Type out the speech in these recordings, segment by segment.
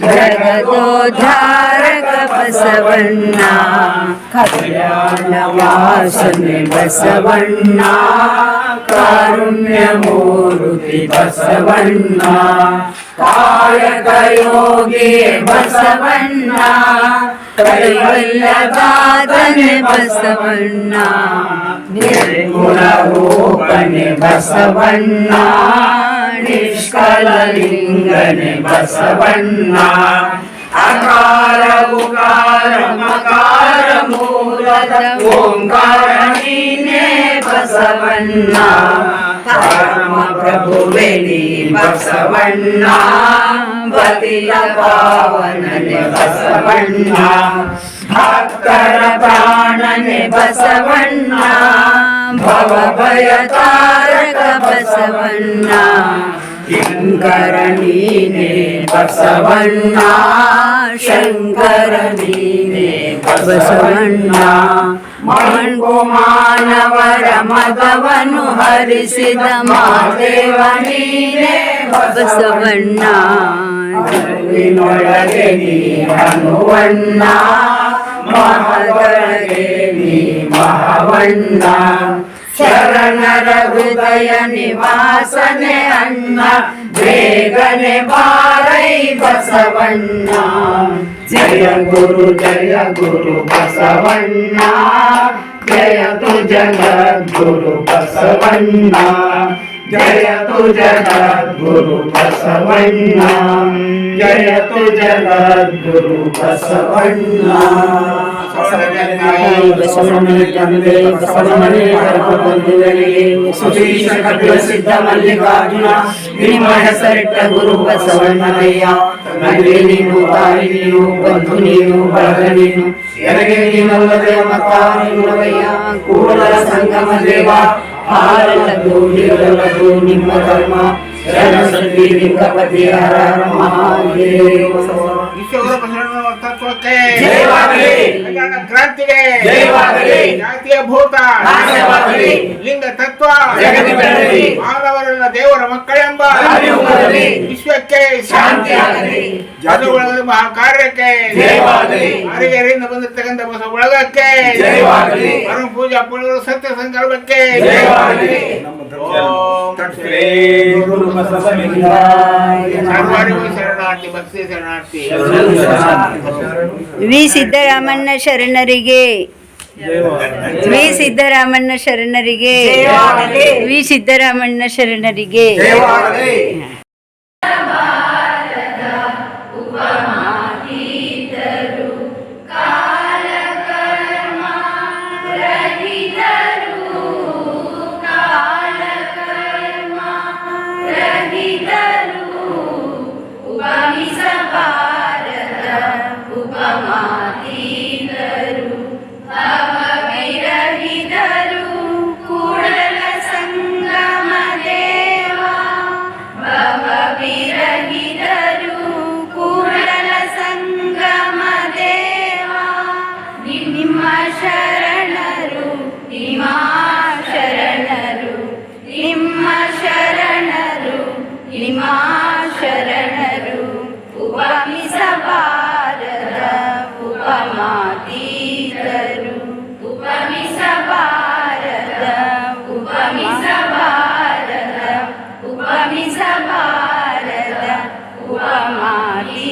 जगदो धार्यान बसवन्ना कारुण्य मो बसवन्ना कार्ययोगे बसवन्ना कलन बसवन्ना बसवन्ना ಬಸವಣ್ಣ ನಿರ್ಗುಣ ರೂಪನೆ ಬಸವಣ್ಣ ನಿಷ್ಕಲಲಿಂಗನೆ ಬಸವಣ್ಣ ಅಕಾರ ಉಕಾರ ಮಕಾರ ಮೂಲದ ಓಂಕಾರ ನೀನೇ ಬಸವಣ್ಣ ಪರಮ ಪ್ರಭುವೆ ನೀ ಬಸವಣ್ಣ ಬದಿಯ ಪಾವನನೆ ಬಸವಣ್ಣ ಭಕ್ತರ ಪ್ರಾಣನೆ ಬಸವಣ್ಣ ಶಂಕರ ನೀನೆ ಬಸವಣ್ಣ ಮಣ್ಕು ಮಾನವರ ಮದವನ್ನು ಹರಿಸಿದ ಮಾದೇವ ನೀನೆ ಬಸವಣ್ಣ ನೀ ಹನುವಣ್ಣ ಮಹದೊಳಗೆ ನೀ ಮಹವಣ್ಣ ಶರಣರ ಹೃದಯ ನಿವಾಸನೆ ಅಣ್ಣ ಬೇಗನೆ ಬಾರೈ ಬಸವಣ್ಣ ಜಯ ಗುರು ಜಯ ಗುರು ಬಸವಣ್ಣ ಜಯ ತು ಜಗದ್ಗುರು ಬಸವಣ್ಣ ಜಯ ತು ಜಗದ್ಗುರು ಬಸವಣ್ಣ. ಜಯ ತು ಜಗದ್ಗುರು ಬಸವಣ್ಣ. ಬಸವಣ್ಣನ ತಂದೆ ಸುಶೀಶ ಕಪಿಲ ಸಿದ್ಧ ಮಲ್ಲಿಕಾರ್ಜುನ ನಿಮ್ಮ ಹೆಸರಿಟ್ಟ ಗುರು ಬಸವಣ್ಣನಯ್ಯ ನನಗೆ ನೀನು ತಾಯಿ ನೀನು ಬಂಧು ನೀನು ಬಳಗ ನೀನು ಎನಗೆ ನೀನಲ್ಲದೆ ಮತ್ತಾರಿಲ್ಲವಯ್ಯ ಕೂಡಲ ಸಂಗಮ ದೇವ ಹಾರಲದು ನಿಲ್ಲದು ನಿಮ್ಮ ಧರ್ಮ ಶರಣ ಸತಿ ಲಿಂಗಪತಿ ಹರ ಹರ ಮಹಾದೇವ ವಿಶ್ವಗುರು ಬಸವಣ್ಣನ ತತ್ವಕ್ಕೆ. ಕ್ರಾಂತಿಗೆ. ಜಾತಿಯ ಭೂತ. ಲಿಂಗ ತತ್ವ. ಮಾನವರೆಲ್ಲ ದೇವರ ಮಕ್ಕಳೆಂಬ ವಿಶ್ವಕ್ಕೆ ಶಾಂತಿ ಜಾತಿಗಳ ಮಹಾ ಕಾರ್ಯಕ್ಕೆ ಜಯವಾಗಲಿ. ಅರಿಗೆರೆಯಿಂದ ಬಂದಿರ್ತಕ್ಕಂಥ ಬಸ ಒಳಗಕ್ಕೆ. ಜಯವಾಗಲಿ. ಪರಮ ಪೂಜಾ ಪುಣ್ಯಗಳು ಸತ್ಯ ಸಂಕಲ್ಪಕ್ಕೆ. ಜಯವಾಗಲಿ. ನಮ್ಮ ಶ್ರೀ ಗುರು ಬಸವಲಿಂಗ ಸರ್ವಾರಿಗೂ ಶರಣಾರ್ಥಿ ಭಕ್ತಿ ಶರಣಾರ್ಥಿ. ವಿ ಸಿದ್ದರಾಮಣ್ಣ ಶರಣರಿಗೆ. ವಿ ಸಿದ್ದರಾಮಣ್ಣ ಶರಣರಿಗೆ. ವಿ ಸಿದ್ದರಾಮಣ್ಣ ಶರಣರಿಗೆ. ഭാരത ഉപമാതീതരു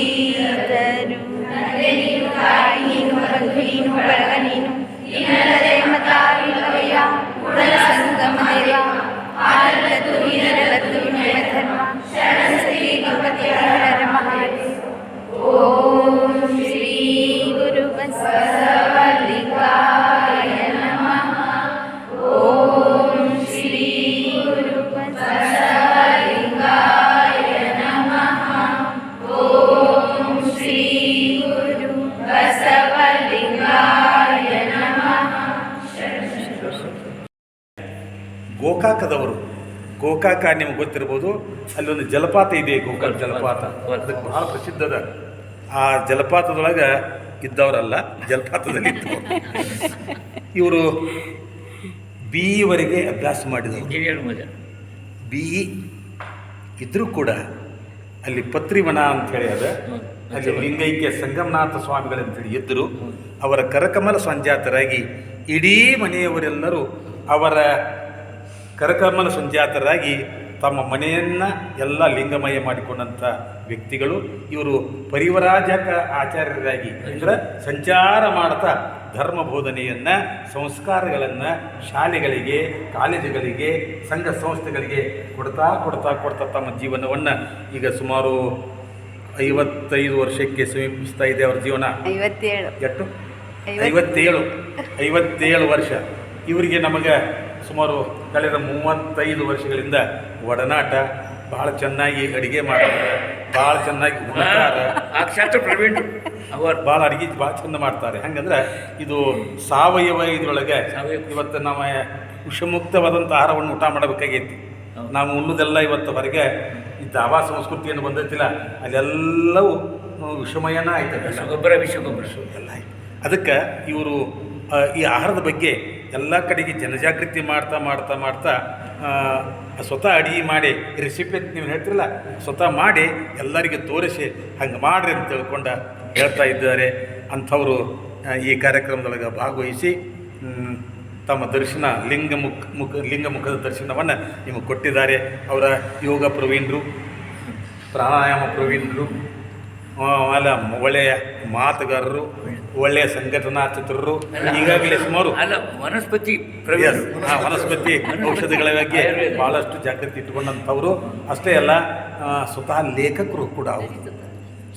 ಗೋಕಾಕ ನಿಮ್ಗೆ ಗೊತ್ತಿರ್ಬೋದು ಅಲ್ಲೊಂದು ಜಲಪಾತ ಇದೆ ಗೋಕಾಕ ಜಲಪಾತ. ಅದಕ್ಕೆ ಬಹಳ ಅದ ಆ ಜಲಪಾತದೊಳಗೆ ಇದ್ದವರಲ್ಲ ಜಲಪಾತದಲ್ಲಿ ಇದ್ದವರು ಇವರು ಬಿ ಇವರೆಗೆ ಅಭ್ಯಾಸ ಮಾಡಿದವರು. ಬಿ ಇ ಇದ್ದರೂ ಕೂಡ ಅಲ್ಲಿ ಪತ್ರಿವನ ಅಂಥೇಳಿ ಅದ. ಅಲ್ಲಿ ಲಿಂಗೈಕ್ಯ ಸಂಗಮನಾಥ ಸ್ವಾಮಿಗಳಂತೇಳಿ ಇದ್ದರು ಅವರ ಕರಕಮಲ ಸಂಜಾತರಾಗಿ ಇಡೀ ಮನೆಯವರೆಲ್ಲರೂ ಅವರ ಕರಕಮಲ ಸಂಜಾತರಾಗಿ ತಮ್ಮ ಮನೆಯನ್ನು ಎಲ್ಲ ಲಿಂಗಮಯ ಮಾಡಿಕೊಂಡಂಥ ವ್ಯಕ್ತಿಗಳು. ಇವರು ಪರಿವರಾಜಕ ಆಚಾರ್ಯರಾಗಿ ಅಂದರೆ ಸಂಚಾರ ಮಾಡ್ತಾ ಧರ್ಮ ಬೋಧನೆಯನ್ನು ಸಂಸ್ಕಾರಗಳನ್ನು ಶಾಲೆಗಳಿಗೆ ಕಾಲೇಜುಗಳಿಗೆ ಸಂಘ ಸಂಸ್ಥೆಗಳಿಗೆ ಕೊಡ್ತಾ ಕೊಡ್ತಾ ಕೊಡ್ತಾ ತಮ್ಮ ಜೀವನವನ್ನು ಈಗ ಸುಮಾರು ಐವತ್ತೈದು ವರ್ಷಕ್ಕೆ ಸಮೀಪಿಸ್ತಾ ಇದೆ ಅವ್ರ ಜೀವನ. ಐವತ್ತೇಳು. ಎಷ್ಟು ಐವತ್ತು. ಐವತ್ತೇಳು. ಐವತ್ತೇಳು ವರ್ಷ. ಇವರಿಗೆ ನಮಗೆ ಸುಮಾರು ಕಳೆದ ಮೂವತ್ತೈದು ವರ್ಷಗಳಿಂದ ಒಡನಾಟ ಭಾಳ ಚೆನ್ನಾಗಿ ಅಡುಗೆ ಮಾಡ್ತಾರೆ ಭಾಳ ಚೆನ್ನಾಗಿ ಉಣ್ತಾರೆ ಪ್ರವೀಣ್ ಅವರು ಭಾಳ ಅಡುಗೆ ಭಾಳ ಚಂದ ಮಾಡ್ತಾರೆ. ಹಂಗಂದ್ರೆ ಇದು ಸಾವಯವ ಇದ್ರೊಳಗೆ. ಇವತ್ತು ನಾವು ವಿಷಮುಕ್ತವಾದಂಥ ಆಹಾರವನ್ನು ಊಟ ಮಾಡಬೇಕಾಗೈತಿ. ನಾವು ಉಣ್ಣುದೆಲ್ಲ ಇವತ್ತು ಹೊರಗೆ ಈ ಸಂಸ್ಕೃತಿ ಸಂಸ್ಕೃತಿಯನ್ನು ಬಂದೈತಿಲ್ಲ ಅಲ್ಲೆಲ್ಲವೂ ವಿಷಮಯನ ಆಯ್ತದೆ ಗೊಬ್ಬರ ವಿಷಗೊಬ್ಬರ. ಎಲ್ಲ ಆಯ್ತು. ಅದಕ್ಕೆ ಇವರು ಈ ಆಹಾರದ ಬಗ್ಗೆ ಎಲ್ಲ ಕಡೆಗೆ ಜನಜಾಗೃತಿ ಮಾಡ್ತಾ ಮಾಡ್ತಾ ಮಾಡ್ತಾ ಸ್ವತಃ ಅಡಿಗೆ ಮಾಡಿ ರೆಸಿಪಿ ಅಂತ ನೀವು ಹೇಳ್ತಿರಲ್ಲ, ಸ್ವತಃ ಮಾಡಿ ಎಲ್ಲರಿಗೆ ತೋರಿಸಿ ಹಂಗೆ ಮಾಡ್ರಿ ಅಂತ ತಿಳ್ಕೊಂಡು ಹೇಳ್ತಾ ಇದ್ದಾರೆ. ಅಂಥವರು ಈ ಕಾರ್ಯಕ್ರಮದೊಳಗೆ ಭಾಗವಹಿಸಿ ತಮ್ಮ ದರ್ಶನ, ಲಿಂಗ ಮುಖ ಮುಖ, ಲಿಂಗ ಮುಖದ ದರ್ಶನವನ್ನು ನಿಮಗೆ ಕೊಟ್ಟಿದ್ದಾರೆ. ಅವರ ಯೋಗ ಪ್ರವೀಣರು, ಪ್ರಾಣಾಯಾಮ ಪ್ರವೀಣರು ಆಮೇಲೆ ಒಳ್ಳೆಯ ಮಾತುಗಾರರು ಒಳ್ಳೆಯ ಸಂಘಟನಾ ಚಿತ್ರರು ಈಗಾಗಲೇ ಸುಮಾರು ಅಲ್ಲ ವನಸ್ಪತಿ ವನಸ್ಪತಿ ಔಷಧಿಗಳ ಬಗ್ಗೆ. ಭಾಳಷ್ಟು ಜಾಗೃತಿ ಇಟ್ಟುಕೊಂಡಂಥವರು ಅಷ್ಟೇ ಅಲ್ಲ ಸ್ವತಃ ಲೇಖಕರು ಕೂಡ ಅವರು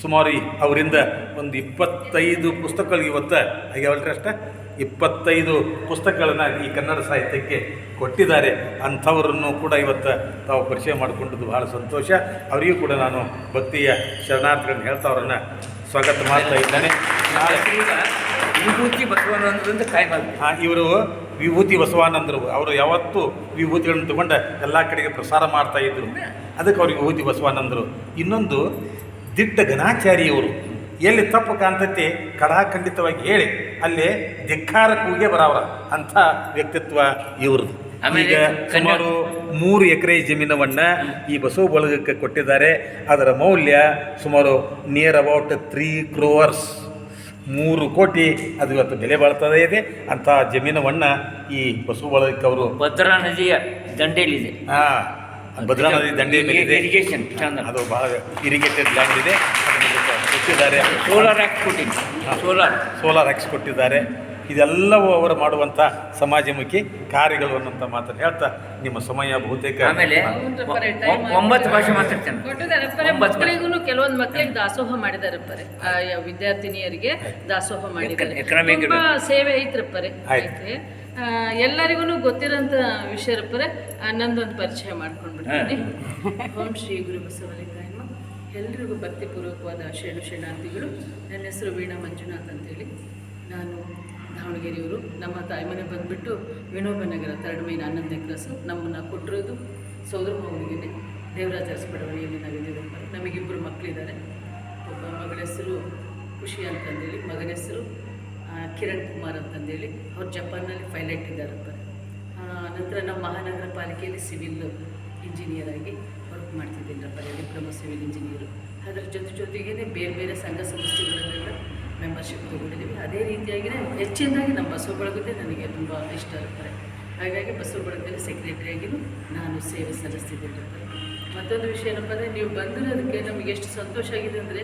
ಸುಮಾರು ಈ- ಅವರಿಂದ ಒಂದು ಇಪ್ಪತ್ತೈದು ಪುಸ್ತಕಗಳು ಇವತ್ತು ಆಗ್ಯಾವಲ್ರಿ ಅಷ್ಟೇ ಇಪ್ಪತ್ತೈದು ಪುಸ್ತಕಗಳನ್ನು ಈ ಕನ್ನಡ ಸಾಹಿತ್ಯಕ್ಕೆ ಕೊಟ್ಟಿದ್ದಾರೆ. ಅಂಥವರನ್ನು ಕೂಡ ಇವತ್ತು ತಾವು ಪರಿಚಯ ಮಾಡಿಕೊಂಡಿದ್ದು ಬಹಳ ಸಂತೋಷ. ಅವರಿಗೂ ಕೂಡ ನಾನು ಭಕ್ತಿಯ ಶರಣಾರ್ಥಿಗಳನ್ನು ಹೇಳ್ತಾ ಅವರನ್ನು ಸ್ವಾಗತ ಮಾಡ್ತಾ ಇದ್ದಾನೆ. ನಾಳೆ ವಿಭೂತಿ ಬಸವನಂದ್ರಿಂದ ಕಾಯಿ ಮಾಡ್ಬೇಕು ಆ, ಇವರು ವಿಭೂತಿ ಬಸವಾನಂದರು. ಅವರು ಯಾವತ್ತೂ ವಿಭೂತಿಗಳನ್ನು ತಗೊಂಡು ಎಲ್ಲ ಕಡೆಗೆ ಪ್ರಸಾರ ಮಾಡ್ತಾ ಇದ್ರು. ಅದಕ್ಕೆ ಅವ್ರಿಗೆ ವಿಭೂತಿ ಬಸವಾನಂದರು. ಇನ್ನೊಂದು ದಿಟ್ಟ ಘನಾಚಾರಿಯವರು ಎಲ್ಲಿ ತಪ್ಪು ಕಾಣ್ತೈತಿ? ಕಡಾಖಂಡಿತವಾಗಿ ಹೇಳಿ. ಅಲ್ಲಿ ಧಿಕ್ಕಾರ ಕೂಗೆ ಬರವರ ಅಂಥ ವ್ಯಕ್ತಿತ್ವ ಇವ್ರದ್ದು. ಈಗ ಸುಮಾರು ಮೂರು ಎಕರೆ ಜಮೀನವನ್ನ ಈ ಬಸವ ಬಳಗಕ್ಕೆ ಕೊಟ್ಟಿದ್ದಾರೆ. ಅದರ ಮೌಲ್ಯ ಸುಮಾರು ನಿಯರ್ ಅಬೌಟ್ ತ್ರೀ ಕ್ರೋವರ್ಸ್ ಮೂರು ಕೋಟಿ ಅದು ಇವತ್ತು ಬೆಲೆ ಬಾಳ್ತದೆ ಇದೆ. ಅಂಥ ಜಮೀನವನ್ನು ಈ ಬಸವ ಬಳಗಕ್ಕೆ ಅವರು ಭದ್ರಾ ನದಿಯ ದಂಡೆಯಲ್ಲಿದೆ. ಭದ್ರಾ ನದಿ ದಂಡೆ ಇರಿಗೇಷನ್ ಚಂದ ಅದು ಬಹಳ ಇರಿಗೇಟೆಡ್ ಲ್ಯಾಂಡ್ ಇದೆ. ಕೊಟ್ಟಿದ್ದಾರೆ. ಸೋಲಾರ್ ಹಾಕಿ ಕೊಟ್ಟಿದ್ದಾರೆ ಸೋಲಾರ್ ಸೋಲಾರ್ ಹಾಕ್ಸ್ ಕೊಟ್ಟಿದ್ದಾರೆ ಇದೆಲ್ಲವೂ ಅವರು ಮಾಡುವಂಥ ಸಮಾಜಮುಖಿ ಕಾರ್ಯಗಳು ಅನ್ನೋಂಥ ಮಾತನ್ನು ಹೇಳ್ತಾ ನಿಮ್ಮ ಸಮಯ ಬಹುತೇಕ ಆಮೇಲೆ ಒಂಬತ್ತು ಭಾಷೆ ಮಾತಾಡ್ತೇನೆ. ಮಕ್ಕಳಿಗೂ ಕೆಲವೊಂದು ಮಕ್ಕಳಿಗೆ ದಾಸೋಹ ಮಾಡಿದಾರಪ್ಪರೆ ಆ, ವಿದ್ಯಾರ್ಥಿನಿಯರಿಗೆ ದಾಸೋಹ ಮಾಡಿದ್ದಾರೆ. ತುಂಬಾ ಸೇವೆ ಐತ್ರಪ್ಪರೆ. ಐತೆ. ಆ, ಎಲ್ಲರಿಗೂ ಗೊತ್ತಿರೋಂಥ ವಿಷಯ ರಪ್ಪರೆ ನಂದೊಂದು ಪರಿಚಯ ಮಾಡ್ಕೊಂಡ್ಬಿಡ್ತೀನಿ. ಓಂ ಶ್ರೀ ಗುರು ಬಸವಲಿಂಗಾಯ. ಎಲ್ರಿಗೂ ಭಕ್ತಿಪೂರ್ವಕವಾದ ಶೇಣು ಶೇಣಾರ್ಥಿಗಳು ನನ್ನ ಹೆಸರು ವೀಣಾ ಮಂಜುನಾಥ್ ಅಂತೇಳಿ. ನಾನು ದಾವಣಗೆರೆಯವರು ನಮ್ಮ ತಾಯಿ ಮನೆ ಬಂದುಬಿಟ್ಟು ವಿನೋಬ ನಗರ ಥರ್ಡ್ ಮೈನ್ ಹನ್ನೊಂದನೇ ಕ್ಲಾಸು ನಮ್ಮನ್ನು ಕೊಟ್ಟಿರೋದು ಸೋದರ ಮಗುವಿಗೆ ದೇವರಾಜ ಅರಸ್ ಬಡಾವಣೆಯಲ್ಲಿ ನಾವಿದ್ದೀವಿ ನಮಗಿಬ್ಬರು ಮಕ್ಕಳಿದ್ದಾರೆ ಒಬ್ಬ ಮಗಳ ಹೆಸರು ಖುಷಿ ಅಂತಂದೇಳಿ, ಮಗನ ಹೆಸರು ಕಿರಣ್ ಕುಮಾರ್ ಅಂತಂದೇಳಿ. ಅವ್ರು ಜಪಾನ್ನಲ್ಲಿ ಪೈಲಟ್ ಇದ್ದಾರಪ್ಪ ನಂತರ ನಮ್ಮ ಮಹಾನಗರ ಪಾಲಿಕೆಯಲ್ಲಿ ಸಿವಿಲ್ ಇಂಜಿನಿಯರ್ ಆಗಿ ವರ್ಕ್ ಮಾಡ್ತಿದ್ದೀನಪ್ಪ ಡಿಪ್ಲೊಮಾ ಸಿವಿಲ್ ಇಂಜಿನಿಯರು ಅದರ ಜೊತೆ ಜೊತೆಗೇ ಬೇರೆ ಬೇರೆ ಸಂಘ ಸಂಸ್ಥೆಗಳನ್ನೆಲ್ಲ ಮೆಂಬರ್ಶಿಪ್ ತೊಗೊಂಡಿದ್ದೀವಿ ಅದೇ ರೀತಿಯಾಗಿಯೇ ಹೆಚ್ಚಿನದಾಗಿ ನಮ್ಮ ಬಸವ ಬಳಗದೇ ನನಗೆ ತುಂಬ ಇಷ್ಟ ಇರ್ತಾರೆ ಹಾಗಾಗಿ ಬಸವ ಬಳಗದಲ್ಲಿ ಸೆಕ್ರೆಟರಿಯಾಗಿಯೂ ನಾನು ಸೇವೆ ಸಲ್ಲಿಸ್ತಿದ್ದೀನಿ ಮತ್ತೊಂದು ವಿಷಯ ಏನಪ್ಪ ಅಂದರೆ, ನೀವು ಬಂದಿರೋದಕ್ಕೆ ನಮಗೆ ಎಷ್ಟು ಸಂತೋಷ ಆಗಿದೆ ಅಂದರೆ,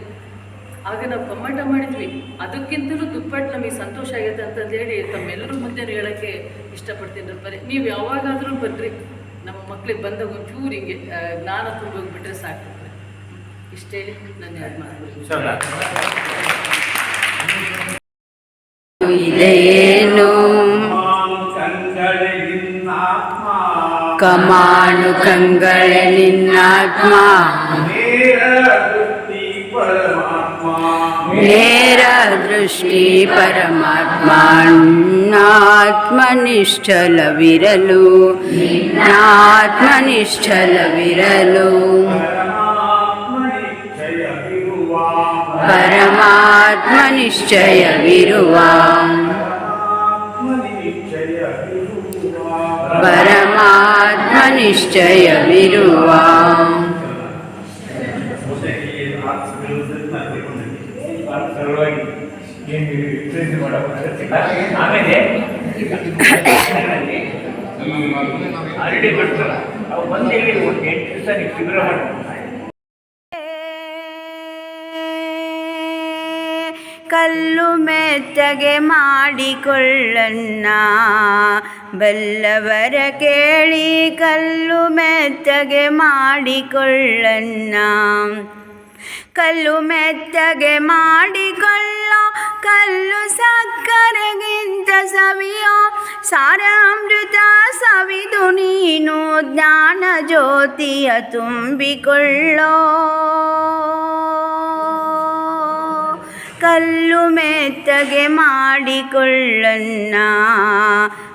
ಆಗ ನಾವು ಕಮ್ಮಟ ಮಾಡಿದ್ವಿ. ಅದಕ್ಕಿಂತಲೂ ದುಪ್ಪಟ್ಟು ನಮಗೆ ಸಂತೋಷ ಆಗಿದೆ ಅಂತಂದು ಹೇಳಿ ತಮ್ಮೆಲ್ಲರೂ ಮುಂದೆ ಹೇಳೋಕ್ಕೆ ಇಷ್ಟಪಡ್ತೀನಿ ಬರೀ ನೀವು ಯಾವಾಗಾದರೂ ಬನ್ನಿರಿ ನಮ್ಮ ಮಕ್ಳಿಗೆ ಬಂದಾಗ ಒಂಚೂರು ಹಿಂಗೆ ಜ್ಞಾನ ತುಂಬೋಗ್ಬಿಟ್ರೆ ಸಾಕು. ನಾನು ಯಾರು ಹೇಳಿ ನಾನು ಯಾರು ಮಾಡ್ಬೋದು ಶರಣ ಇದೆಯೇನು ಕಮಾನು ಕಂಗಳೆ ನಿನ್ನಾತ್ಮ ನೇರ ದೃಷ್ಟಿ ಪರಮಾತ್ಮ ಆತ್ಮನಿಷ್ಠಲವಿರಲು ಅಗತ್ಯ ಇಲ್ಲ. ಆಮೇಲೆ ಅರಳಿ ಬರ್ತಾರ ಅವು ಬಂದು ಹೇಳಿ ಒಂದು ಎಂಟು ದಿವಸ ನೀವು ಶಿಬಿರ ಮಾಡ್ತಾರೆ ಕಲ್ಲು ಮೆತ್ತಗೆ ಮಾಡಿಕೊಳ್ಳಣ್ಣ. ಬಲ್ಲವರ ಕೇಳಿ ಕಲ್ಲು ಮೆತ್ತಗೆ ಮಾಡಿಕೊಳ್ಳನ್ನ ಕಲ್ಲು ಮೆತ್ತಗೆ ಮಾಡಿಕೊಳ್ಳೋ ಕಲ್ಲು ಸಕ್ಕರೆಗಿಂತ ಸವಿಯೋ ಸಾರ ಅಮೃತ ಸವಿದು ನೀನು ಜ್ಞಾನ ಜ್ಯೋತಿಯ ತುಂಬಿಕೊಳ್ಳೋ. ಕಲ್ಲು ಮೆತ್ತಗೆ ಮಾಡಿಕೊಳ್ಳನ್ನ.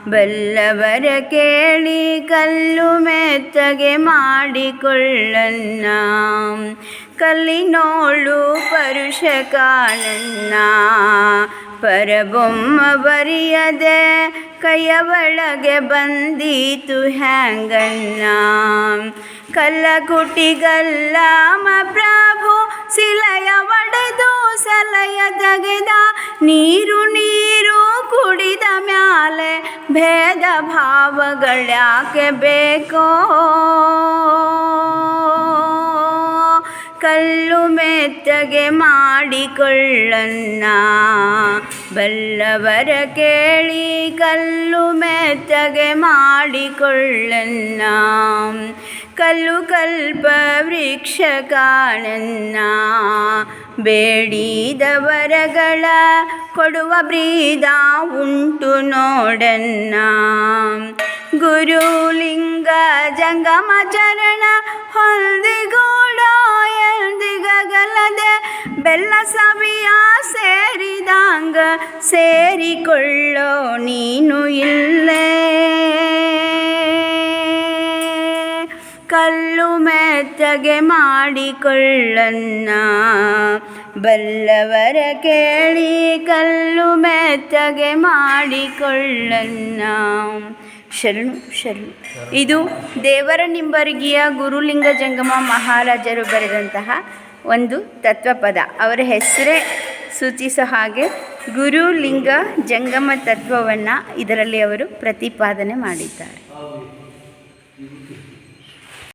ಬಲ್ಲವರ ಕೇಳಿ ಕಲ್ಲು ಮೆತ್ತಗೆ ಮಾಡಿಕೊಳ್ಳನ್ನ. ಕಲ್ಲಿನೋಳು ಪರುಷ ಕಾಣಣ್ಣ ಪರಬೊಮ್ಮ ಬರಿಯದೆ ಕೈಯ ಒಳಗೆ ಬಂದೀತು ಹ್ಯಾಂಗಣ್ಣ ಕಲ್ಲಕುಟಿಗಲ್ಲಮ ಪ್ರಭು ಸಿಲಯ ಒಡೆದು ಸಲಯ ತೆಗೆದ ನೀರು ನೀರು ಕುಡಿದ ಮ್ಯಾಲೆ ಭೇದ ಭಾವಗಳ್ಯಾಕೆ ಬೇಕೋ? ಕಲ್ಲು ಮೆತ್ತಗೆ ಮಾಡಿಕೊಳ್ಳನ್ನ ಬಲ್ಲವರ ಕೇಳಿ ಕಲ್ಲು ಮೆತ್ತಗೆ ಮಾಡಿಕೊಳ್ಳಣ್ಣ ಕಲ್ಲು ಕಲ್ಪ ವೃಕ್ಷ ಕಾಣಣ್ಣ ಬೇಡಿದ ವರಗಳ ಕೊಡುವ ಬ್ರೀದ ಉಂಟು ನೋಡಣ್ಣ ಗುರುಲಿಂಗ ಜಂಗಮ ಚರಣ ಹೊಂದಿಗೂಡೋ ಎಂದಿಗಲದೆ ಬೆಲ್ಲ ಸವಿಯ ಸೇರಿದಂಗ ಸೇರಿಕೊಳ್ಳೋ ನೀನು ಇಲ್ಲೇ ಕಲ್ಲು ಮೆತ್ತಗೆ ಮಾಡಿಕೊಳ್ಳನ್ನ. ಬಲ್ಲವರ ಕೇಳಿ ಕಲ್ಲು ಮೆತ್ತಗೆ ಮಾಡಿಕೊಳ್ಳನ್ನ. ಶರಣು ಶರಣು. ಇದು ದೇವರ ನಿಂಬರ್ಗಿಯ ಗುರುಲಿಂಗ ಜಂಗಮ ಮಹಾರಾಜರು ಬರೆದಂತಹ ಒಂದು ತತ್ವಪದ. ಅವರ ಹೆಸರೇ ಸೂಚಿಸೋ ಹಾಗೆ ಗುರುಲಿಂಗ ಜಂಗಮ ತತ್ವವನ್ನು ಇದರಲ್ಲಿ ಅವರು ಪ್ರತಿಪಾದನೆ ಮಾಡಿದ್ದಾರೆ.